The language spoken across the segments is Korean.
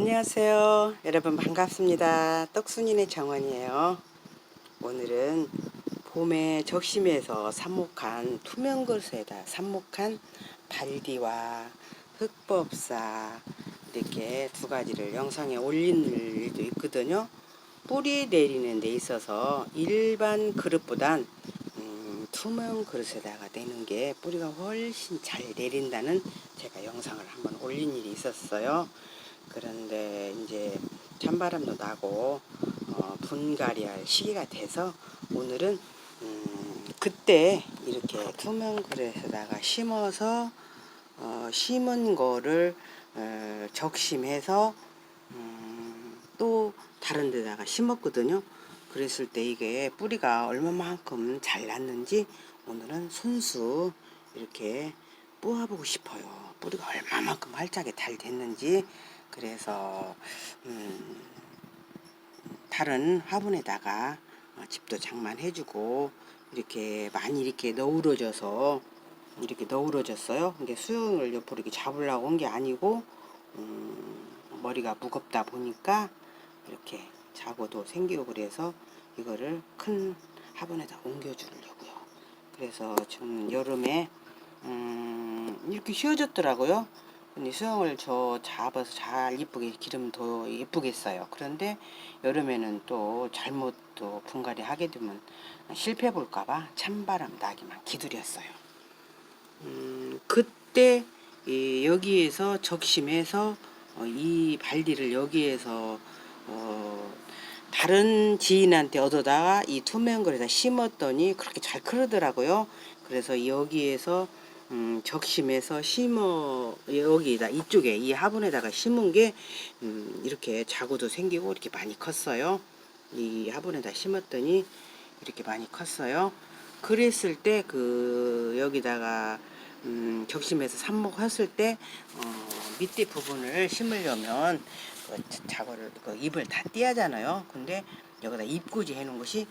안녕하세요. 여러분 반갑습니다. 떡순이네 정원이에요. 오늘은 봄에 적심에서 삽목한 투명 그릇에다 삽목한 발디와 흑법사 이렇게 두 가지를 영상에 올린 일도 있거든요. 뿌리 내리는 데 있어서 일반 그릇보단 음, 투명 그릇에다가 내는 게 뿌리가 훨씬 잘 내린다는 제가 영상을 한번 올린 일이 있었어요. 그런데 이제 찬바람도 나고 어, 분갈이 할 시기가 돼서 오늘은 음, 그때 이렇게 투명 그릇에다가 심어서 어, 심은 거를 어, 적심해서 음, 또 다른 데다가 심었거든요. 그랬을 때 이게 뿌리가 얼마만큼 잘 났는지 오늘은 손수 이렇게 뽑아보고 싶어요. 뿌리가 얼마만큼 활짝에 잘 됐는지 그래서 음, 다른 화분에다가 어, 집도 장만해주고 이렇게 많이 이렇게 너우러져서 이렇게 너우러졌어요. 이게 수영을 옆으로 이렇게 잡으려고 한게 아니고 음, 머리가 무겁다 보니까 이렇게 자고도 생기고 그래서 이거를 큰 화분에다 옮겨주려고요. 그래서 지금 여름에 음, 이렇게 쉬워졌더라고요. 근데 수영을 저 잡아서 잘 이쁘게 기르면 더 이쁘겠어요. 그런데 여름에는 또 잘못 또 분갈이 하게 되면 실패 볼까봐 찬바람 나기만 기다렸어요. 음, 그때 이 여기에서 적심해서 어, 이 발디를 여기에서 어, 다른 지인한테 얻어다가 이 투명 거에다 심었더니 그렇게 잘 크더라고요. 그래서 여기에서 음, 적심해서 심어 여기다 이쪽에 이 화분에다가 심은 게 음, 이렇게 자구도 생기고 이렇게 많이 컸어요. 이 화분에다 심었더니 이렇게 많이 컸어요. 그랬을 때 그 여기다가 음, 적심해서 삽목했을 때 어, 밑에 부분을 심으려면 그 자거를 그 잎을 다 띄하잖아요. 근데 여기다 잎꽂이 해놓은 것이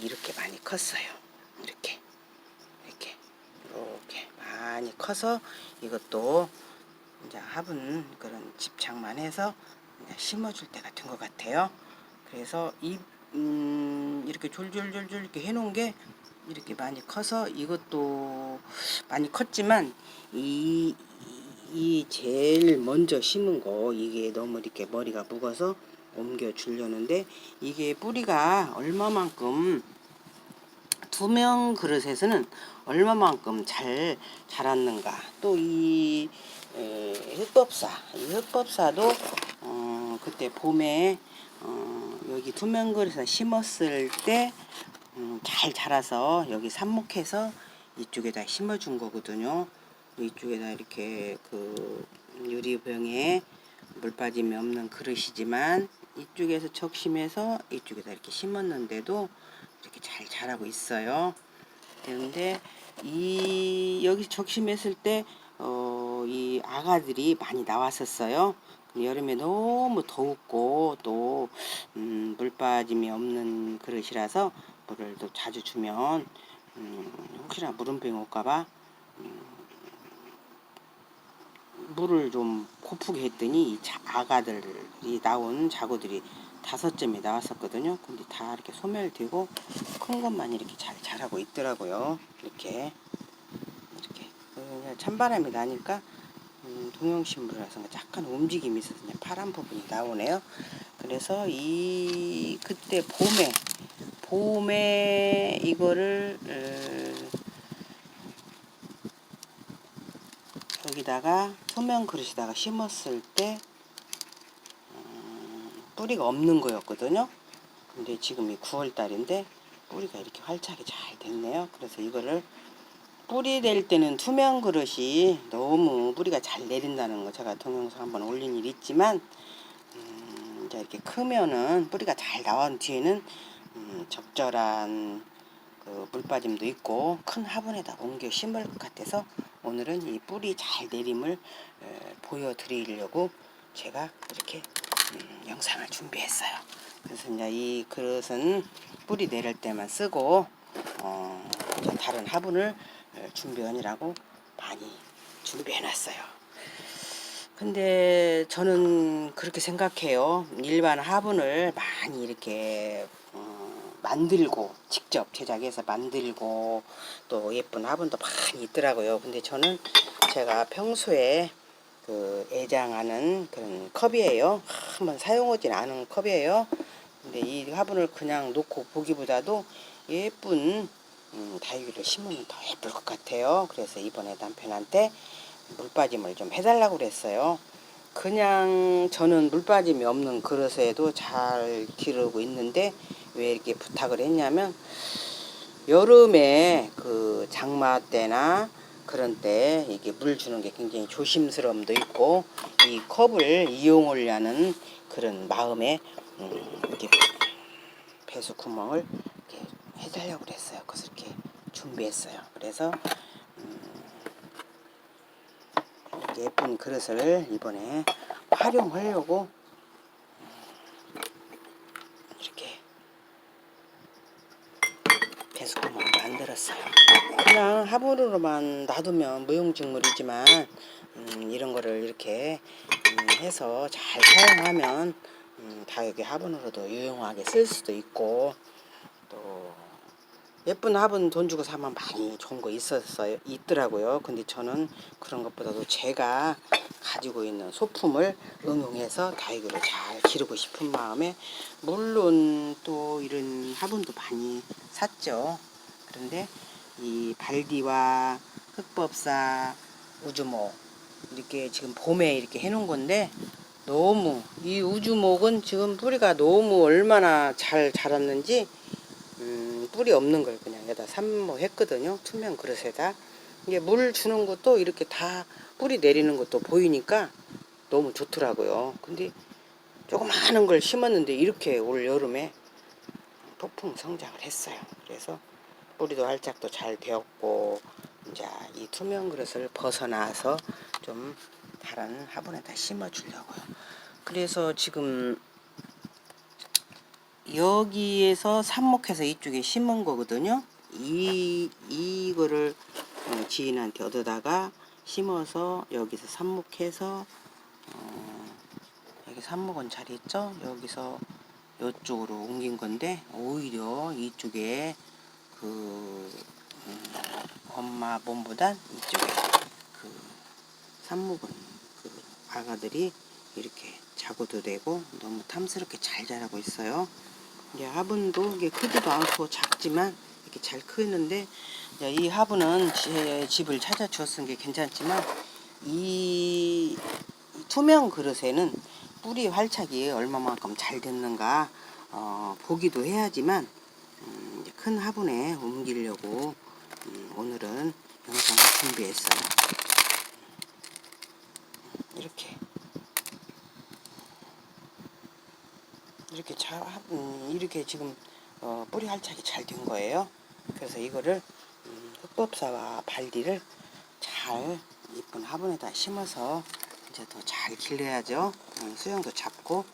이렇게 많이 컸어요. 이렇게 이렇게 이렇게 많이 커서 이것도 이제 화분 그런 집착만 해서 심어줄 때가 된것 같아요. 그래서 이 음, 이렇게 졸졸졸졸 이렇게 해놓은 게 이렇게 많이 커서 이것도 많이 컸지만 이, 이 제일 먼저 심은 거 이게 너무 이렇게 머리가 묵어서 옮겨 주려는데 이게 뿌리가 얼마만큼 투명 그릇에서는 얼마만큼 잘 자랐는가 또이 흑법사 이 흑법사도 어, 그때 봄에 어, 여기 투명 그릇에 심었을 때 음, 잘 자라서 여기 삽목해서 이쪽에다 심어준 거거든요. 이쪽에다 이렇게 그 유리병에 물 빠짐이 없는 그릇이지만 이쪽에서 적심해서 이쪽에다 이렇게 심었는데도 이렇게 잘 자라고 있어요. 그런데 이 여기 적심했을 때 어, 이 아가들이 많이 나왔었어요. 여름에 너무 더웠고 또 음, 물 빠짐이 없는 그릇이라서 물을 또 자주 주면 음, 혹시나 물음병 올까봐 음, 물을 좀 고프게 했더니 아가들이 나온 자구들이 다섯 점이 나왔었거든요. 근데 다 이렇게 소멸되고 큰 것만 이렇게 잘 자라고 있더라고요. 이렇게 이렇게 찬바람이 나니까 음, 동영신물이라서 약간 움직임이 있어서 그냥 파란 부분이 나오네요. 그래서 이 그때 봄에 봄에 이거를 어, 여기다가 소면 그릇에다가 심었을 때 음, 뿌리가 없는 거였거든요. 근데 지금이 9월 달인데 뿌리가 이렇게 활착이 잘 됐네요. 그래서 이거를 뿌리 낼 때는 투명 그릇이 너무 뿌리가 잘 내린다는 거 제가 동영상 한번 올린 일 있지만 음, 이제 이렇게 크면은 뿌리가 잘 나온 뒤에는 음, 적절한 그 물빠짐도 있고 큰 화분에다 옮겨 심을 것 같아서 오늘은 이 뿌리 잘 내림을 에, 보여드리려고 제가 이렇게 음, 영상을 준비했어요. 그래서 이제 이 그릇은 뿌리 내릴 때만 쓰고 어, 다른 화분을 에, 준비하느라고 많이 준비해놨어요. 근데 저는 그렇게 생각해요. 일반 화분을 많이 이렇게 어, 만들고 직접 제작해서 만들고 또 예쁜 화분도 많이 있더라고요. 근데 저는 제가 평소에 그 애장하는 그런 컵이에요. 한번 사용하진 않은 컵이에요. 근데 이 화분을 그냥 놓고 보기보다도 예쁜 음, 다육이를 심으면 더 예쁠 것 같아요. 그래서 이번에 남편한테 물빠짐을 좀 해달라고 그랬어요. 그냥 저는 물빠짐이 없는 그릇에도 잘 기르고 있는데 왜 이렇게 부탁을 했냐면 여름에 그 장마 때나 그런 때 이게 물 주는 게 굉장히 조심스러움도 있고 이 컵을 이용하려는 그런 마음에 음, 이렇게 배수 구멍을 이렇게 해달라고 그랬어요. 그래서 이렇게 준비했어요. 그래서 예쁜 그릇을 이번에 활용하려고 이렇게 배수구멍을 만들었어요. 그냥 화분으로만 놔두면 무용직물이지만 음, 이런 거를 이렇게 음, 해서 잘 사용하면 음, 다육이 화분으로도 유용하게 쓸 수도 있고 또 예쁜 화분 돈 주고 사면 많이 좋은 거 있었어요 있더라고요 근데 저는 그런 것보다도 제가 가지고 있는 소품을 응용해서 다육이를 잘 기르고 싶은 마음에 물론 또 이런 화분도 많이 샀죠 그런데 이 발디와 흑법사 우주목 이렇게 지금 봄에 이렇게 해놓은 건데 너무 이 우주목은 지금 뿌리가 너무 얼마나 잘 자랐는지 음, 뿌리 없는 걸 그냥 여기다 삽목했거든요. 투명 그릇에다. 이게 물 주는 것도 이렇게 다 뿌리 내리는 것도 보이니까 너무 좋더라고요. 근데 조그마한 걸 심었는데 이렇게 올 여름에 폭풍 성장을 했어요. 그래서 뿌리도 활짝도 잘 되었고 이제 이 투명 그릇을 벗어나서 좀 다른 화분에다 심어 주려고요. 그래서 지금 여기에서 삽목해서 이쪽에 심은 거거든요. 이 이거를 어, 지인한테 얻어다가 심어서 여기서 삽목해서 어, 여기 삽목은 잘 있죠? 여기서 이쪽으로 옮긴 건데 오히려 이쪽에 그 음, 엄마 몸보단 이쪽에 그 삽목은 그 아가들이 이렇게 자고도 되고 너무 탐스럽게 잘 자라고 있어요. 이제 화분도 이게 크지도 않고 작지만 이렇게 잘 크는데 이 화분은 제 집을 찾아 주었은 게 괜찮지만 이 투명 그릇에는 뿌리 활착이 얼마만큼 잘 됐는가 어, 보기도 해야지만 큰 화분에 옮기려고 음, 오늘은 영상을 준비했어요. 이렇게 이렇게 잘 음, 이렇게 지금 어, 뿌리 활착이 잘 된 거예요. 그래서 이거를 음, 흑법사와 발디를 잘 이쁜 화분에다 심어서 이제 더 잘 길러야죠. 음, 수영도 잡고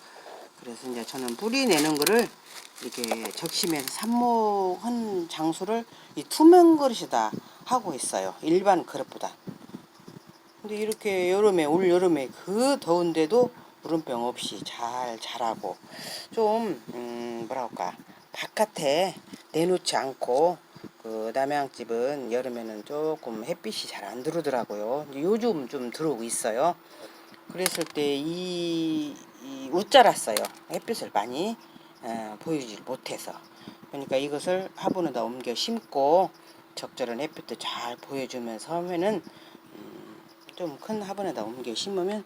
그래서 이제 저는 뿌리 내는 거를 이렇게 적심해서 삽목한 장소를 이 투명 그릇이다 하고 있어요. 일반 그릇보다. 근데 이렇게 여름에 올 여름에 그 더운데도 물음병 없이 잘 자라고 좀 음, 뭐랄까 바깥에 내놓지 않고 그 남양집은 여름에는 조금 햇빛이 잘 안 들어오더라고요. 요즘 좀 들어오고 있어요. 그랬을 때이 이 웃자랐어요. 햇빛을 많이 어, 보여주질 못해서 그러니까 이것을 화분에다 옮겨 심고 적절한 햇빛도 잘 보여주면서 하면은 음, 좀큰 화분에다 옮겨 심으면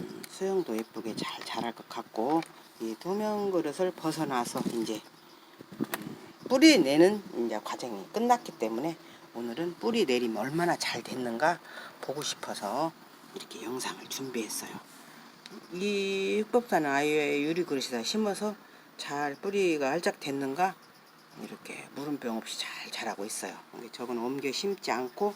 음, 수영도 예쁘게 잘 자랄 것 같고 이 투명 그릇을 벗어나서 이제 음, 뿌리 내는 이제 과정이 끝났기 때문에 오늘은 뿌리 내림 얼마나 잘 됐는가 보고 싶어서 이렇게 영상을 준비했어요. 이 흑법산 아이의 유리 그릇에다 심어서 잘 뿌리가 활짝 됐는가 이렇게 물음병 없이 잘 자라고 있어요. 저건 옮겨 심지 않고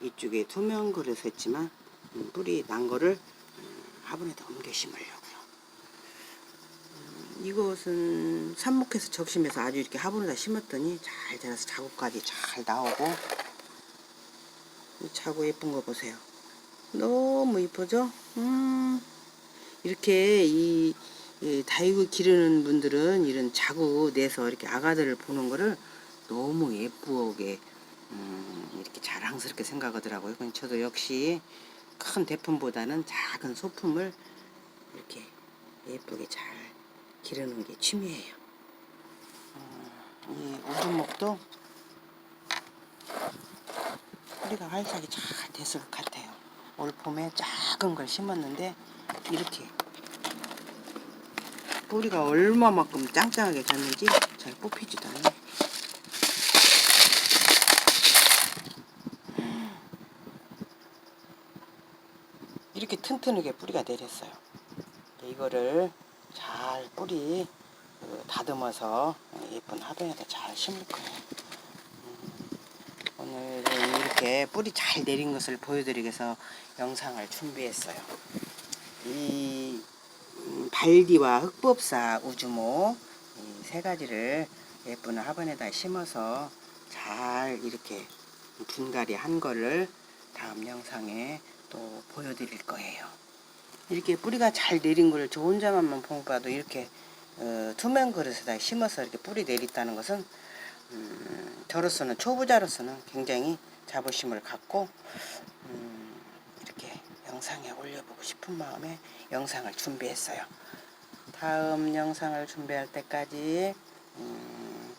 이쪽에 투명 그릇 했지만 음, 뿌리 난 거를 음, 화분에다 옮겨 심으려고요. 음, 이것은 삽목해서 적심해서 아주 이렇게 화분에다 심었더니 잘 자라서 자구까지 잘 나오고 이 자구 예쁜 거 보세요. 너무 이쁘죠? 음, 이렇게 이, 이 다육을 기르는 분들은 이런 자구 내서 이렇게 아가들을 보는 거를 너무 예쁘게 음, 이렇게 자랑스럽게 생각하더라고요. 근데 저도 역시 큰 대품보다는 작은 소품을 이렇게 예쁘게 잘 기르는 게 취미예요. 음, 이 우두목도 뿌리가 활짝이 잘 됐을 것 같아요. 올 봄에 작은 걸 심었는데 이렇게 뿌리가 얼마만큼 짱짱하게 됐는지 잘 뽑히지도 않네. 이렇게 튼튼하게 뿌리가 내렸어요. 이거를 잘 뿌리 그 다듬어서 예쁜 화분에다 잘 심을 거예요. 오늘은 이렇게 뿌리 잘 내린 것을 보여드리기 위해서 영상을 준비했어요. 이 음, 발디와 흑법사 우주모 이 세 가지를 예쁜 화분에다 심어서 잘 이렇게 분갈이 한 거를 다음 영상에 또 보여드릴 거예요. 이렇게 뿌리가 잘 내린 걸 저 혼자만 봐도 이렇게 어, 투명 그릇에다 심어서 이렇게 뿌리 내렸다는 것은 음, 저로서는 초보자로서는 굉장히 자부심을 갖고 음, 영상에 올려보고 싶은 마음에 영상을 준비했어요. 다음 영상을 준비할 때까지 음,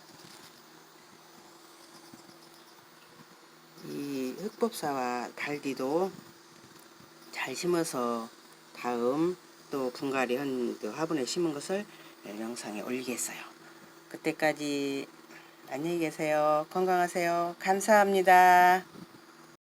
이 흑법사와 달디도 잘 심어서 다음 또 분갈이 한 그 화분에 심은 것을 영상에 올리겠어요. 그때까지 안녕히 계세요. 건강하세요. 감사합니다.